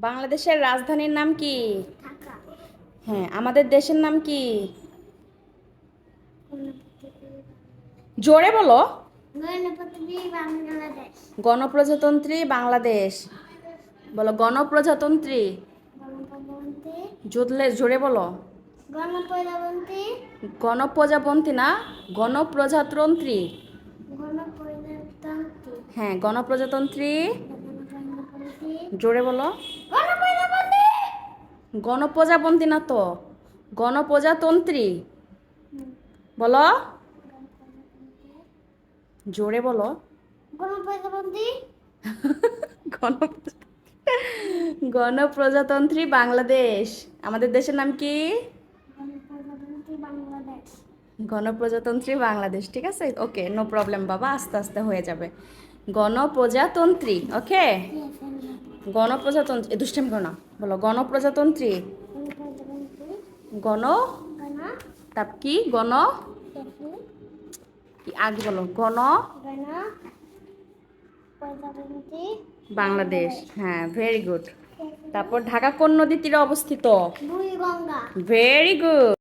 বাংলাদেশের রাজধানীর নাম কি? হ্যাঁ আমাদের দেশের নাম কি? জোরে বলো। গণপ্রজাতন্ত্রী বাংলাদেশ। বলো গণপ্রজাতন্ত্রী। জোরলে জোরে বলো। গণপ্রজাতন্ত্রী। গণপ্রজাতন্ত্রী না গণপ্রজাতন্ত্রী। হ্যাঁ গণপ্রজাতন্ত্রী। জোরে বলো। গণপ্রজাতন্ত্রী না তো? গণপ্রজাতন্ত্রী। বলো। জোরে বলো। গণপ্রজাতন্ত্রী। বাংলাদেশ। আমাদের দেশের নাম কি? গণপ্রজাতন্ত্রী বাংলাদেশ। ঠিক আছে? ওকে নো প্রবলেম বাবা। আস্তে আস্তে হয়ে যাবে। গণপ্রজাতন্ত্রী ওকে গণপ্রজাতন্ত্রী দুষ্টাম না বলো গণপ্রজাতন্ত্রী। গণ তাপ কি? গণ কি আগে বলো গণ গণ বাংলাদেশ হ্যাঁ ভেরি গুড তারপর ঢাকা কোন নদীর তীরে অবস্থিত। Very good